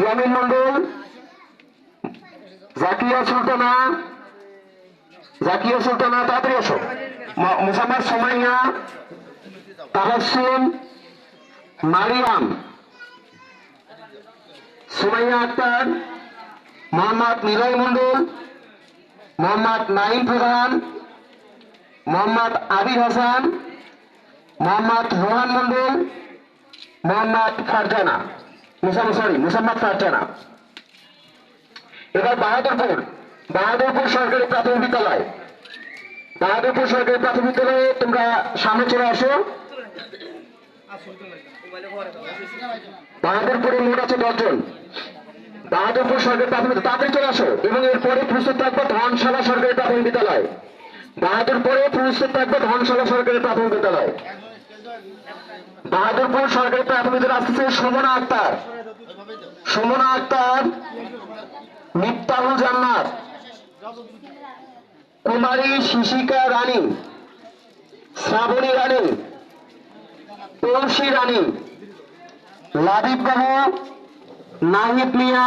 ইয়ামিন মন্ডল, জাকিয়া সুলতানা জাকিয়া সুলতানা, তাড়াতাড়ি আসো মুসাম্মদ সুমাইয়া তাবাসুম মারিয়াম, সুমাইয়া আক্তার, মোহাম্মদ নিলয় মন্ডল, মোহাম্মদ নাইম প্রধান, মোহাম্মদ আবির হাসান, মোহাম্মদ রোহান মন্ডল, মোহাম্মদ ফারজানা। মুসাম সরি, মুসাম্মদ ফারজানা এবার বাহাদুরপুর বাহাদুরপুর সরকারি প্রাথমিক বিদ্যালয়। বাহাদুরপুর সরকারি প্রাথমিক বিদ্যালয়ে তোমরা সামনে চলে আসো। বাহাদুরপুরে মোট আছে দশজন। বাহাদুরপুর সরকারি প্রাথমিক তাড়াতাড়ি চলে আসো এবং এরপরে প্রস্তুত থাকবে ধনশালা সরকারি প্রাথমিক বিদ্যালয়। বাহাদুরপুরে প্রস্তুত থাকবে ধনশালা সরকারি প্রাথমিক বিদ্যালয়। বাহাদুরপুর সরকারি প্রাথমিক বিদ্যালয় আসতেছে সুমনা আক্তার সুমনা আক্তার, মিফতাহুল জান্নাত, কুমারী শিশিকা রানী, শ্রাবণী রানী, তুলসী রানী লাবিব বাবু, নাহিদ মিয়া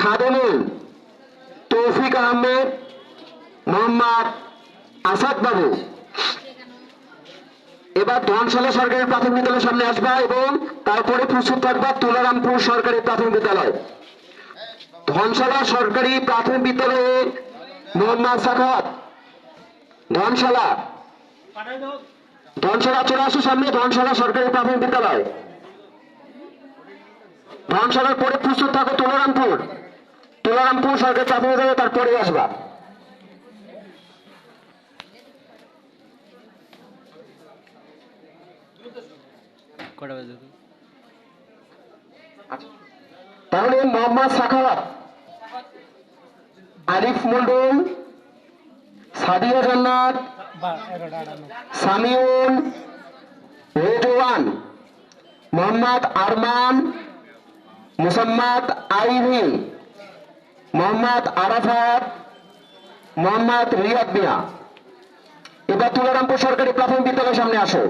খাদেমুল তৌফিক আহমেদ, মোহাম্মদ আসাদ বাবু। এবার ধনশালা সরকারি প্রাথমিক বিদ্যালয়ের সামনে আসবা এবং তারপরে প্রস্তুত থাকবা তুলারামপুর সরকারি প্রাথমিক বিদ্যালয়। ধনশালা সরকারি প্রাথমিক বিদ্যালয়ে মোহাম্মদ সাখাত ধনশালা। ধনশালা চলে আসো সামনে, ধনশালা সরকারি প্রাথমিক বিদ্যালয়। ধনশালার পরে প্রস্তুত থাকো তুলারামপুর। তুলারামপুর সরকারি প্রাথমিক বিদ্যালয় তারপরে আসবা। কটা বাজে? তাহলে মোহাম্মদ সাখাওয়াত, আরিফ মন্ডল, সাদিয়া জান্নাত, সামিউল রেজওয়ান মোহাম্মদ আরমান, মুসাম্মদ আইভি, মোহাম্মদ আরাফাত, মোহাম্মদ রিয়াদ মিয়া। এবার তুলারামপুর সরকারি প্রাথমিক বিদ্যালয়ের সামনে আসো।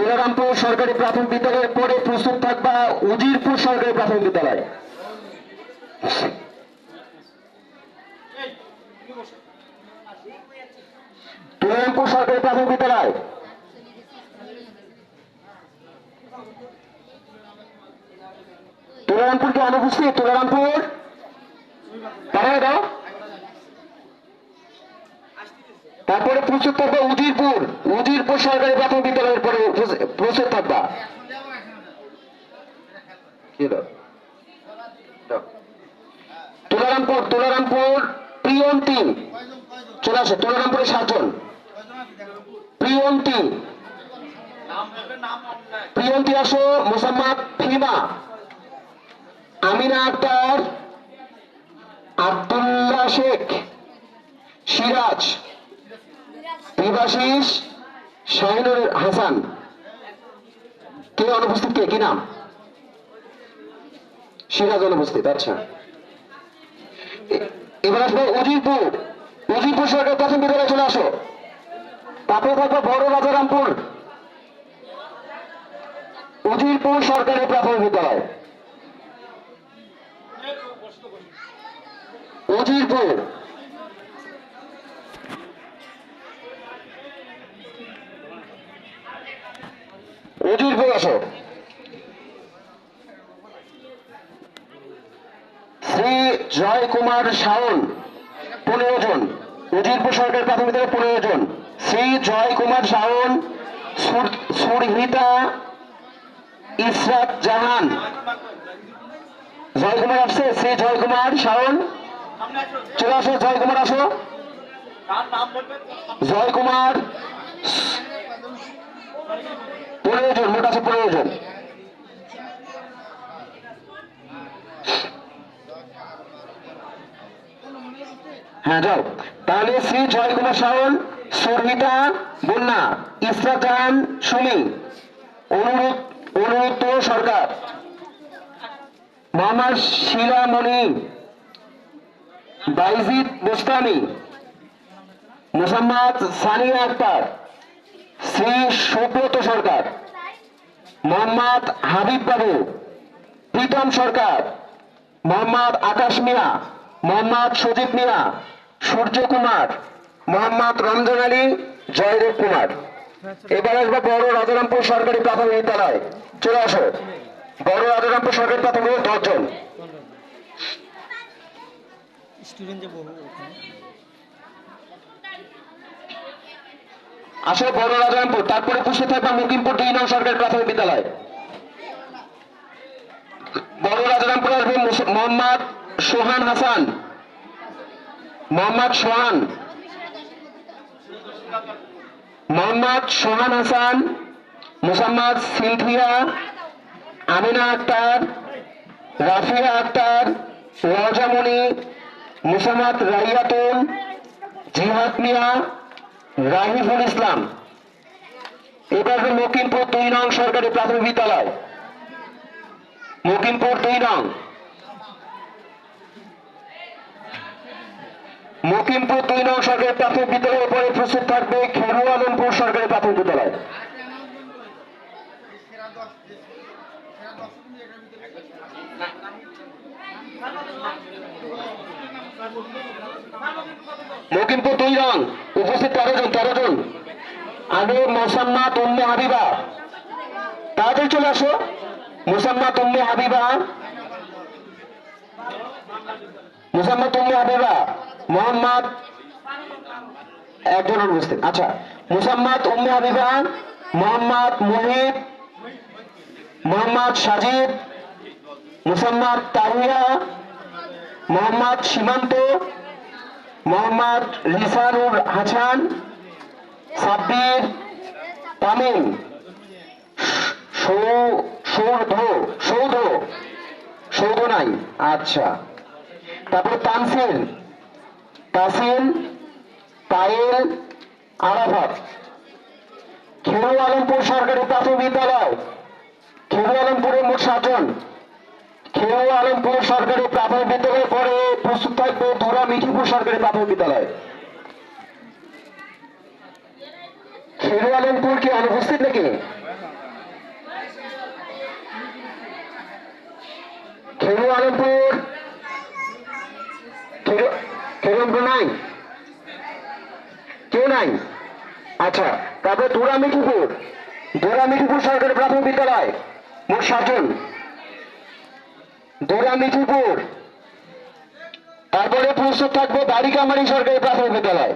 তুলারামপুর সরকারি প্রাথমিক বিদ্যালয়ের পরে প্রস্তুত থাকবা উজিরপুর সরকারি প্রাথমিক বিদ্যালয়। তুলারামপুর সরকারি প্রাথমিক বিদ্যালয়। তুলারামপুর কি অনুপস্থিত? তুলারামপুর তারপরে প্রস্তুত থাকবে উজিরপুর। উজিরপুর সরকারি প্রাথমিক বিদ্যালয়ের পরে প্রস্তুত থাকবা। তুলারামপুর তুলারামপুর প্রিয়ম টিম। চলে আসো, তুলারামপুরে সাতজন। প্রিয়ম টিম। প্রিয়ন্তি আসো, মোসাম্মদ ফিমা। আমিনা আক্তার, আব্দুল্লাহ শেখ, সিরাজ। বিভাশিস শাহিনুর হাসান। কে অনুপস্থিত? কে? কি নাম? সিরাজ অনুপস্থিত আচ্ছা। এবার আসব উজিরপুর। উজিরপুর সরকার প্রাথমিক বিদ্যালয়ে চলে আসো। তারপরে থাকবে বড় রাজারামপুর। উজিরপুর সরকারি প্রাথমিক বিদ্যালয়। উজিরপুর। উজিরপুর আসো। শ্রী জয় কুমার শাওন, পনেরো জন। উজিরপুর সরকারি প্রাথমিক বিদ্যালয় পনেরো জন। শ্রী জয় কুমার শাওন, সুর- সুরহিতা ইসরাত জাহান। জয় কুমার আসছে, শ্রী জয় কুমার শাওন। চলে আসো জয় কুমার আসো। জয় কুমার পনেরো জন মোট আছে পনেরো জন হ্যাঁ যাও। তাহলে শ্রী জয় কুমার শাওন সর্মিতা বন্যা ইসরা জাহান সুমি অনুরোধ অনুরুদ্ধ সরকার মোহাম্মদ শিলামণি বাইজিদ বোস্তানি মোসাম্মদ সানিয়া আক্তার, শ্রী সুব্রত সরকার। মোহাম্মদ হাবিব বাবু, প্রীতম সরকার, মোহাম্মদ আকাশ মিয়া, মোহাম্মদ সজিব মিয়া, সূর্য কুমার, মোহাম্মদ রমজান আলী, জয়দেব কুমার। এবার আসবে বড় রাজারামপুর সরকারি প্রাথমিক বিদ্যালয়। চলে আসো। বড় রাজারামপুর সরকারি প্রাথমিক দশজন। স্টুডেন্ট যে বহু আসলে বড় রাজারামপুর, তারপরে পুষে থাকবে মুকিমপুর দুই নং সরকারি প্রাথমিক বিদ্যালয়। বড় রাজারামপুর আসবে মোহাম্মদ সোহান হাসান। মোহাম্মদ সোহান। মোহাম্মদ সোহান হাসান, মুসাম্মদ সিনথিয়া, আমিনা আক্তার, রাফিয়া আক্তার, রজামণি, মুসাম্মদ রাইয়াতুল, জিহাদ মিয়া রাহিফুল ইসলাম। এবার মকিমপুর দুই নং সরকারি প্রাথমিক বিদ্যালয়। মকিমপুর দুই নং। মকিমপুর দুই নং সরকারি প্রাথমিক বিদ্যালয়ের পরে প্রস্তুত থাকবে খেরু আলমপুর সরকারি প্রাথমিক বিদ্যালয়। মকিমপুর দুই রং উপস্থিত তেরো জন তেরো জন। আগে মোসাম্মদ উম্মে হাবিবা। তাড়াতাড়ি চলে আসো। মোসাম্মদ উম্মে হাবিবা। মোসাম্মদ উম্মে হাবিবা। মোহাম্মদ একজন উপস্থিত। আচ্ছা মোসাম্মদ উম্মে হাবিবা, মোহাম্মদ মুহিব মোহাম্মদ সাজিদ মোসাম্মদ তাহিয়া মোহাম্মদ সীমান্ত, মোহাম্মদ রিসানুর হাসান সাব্বির তামিম সৌধ সৌধ সৌধ নাই আচ্ছা। তারপরে তানসিল তাসিল পায়েল আরাফাত। খেরু আলমপুর সরকারি প্রাথমিক বিদ্যালয় খেরু আলমপুরের মোট সাতজন। খেরু আলমপুর সরকারি প্রাথমিক বিদ্যালয়ের পরে প্রস্তুত থাকবে ধুরা মিঠিপুর সরকারি প্রাথমিক বিদ্যালয়। খেরু আলমপুর কি অনুপস্থিত নাকি? খেরু আলমপুর খেরু- খেরু নাই? কেউ নাই? আচ্ছা তারপরে ধুরা মিঠিপুর। ধুরা মিঠিপুর সরকারি প্রাথমিক বিদ্যালয়। মোট দোরা মিঠিপুর তারপরে প্রস্তুত থাকবে বাড়িকামারি সরকারি প্রাথমিক বিদ্যালয়।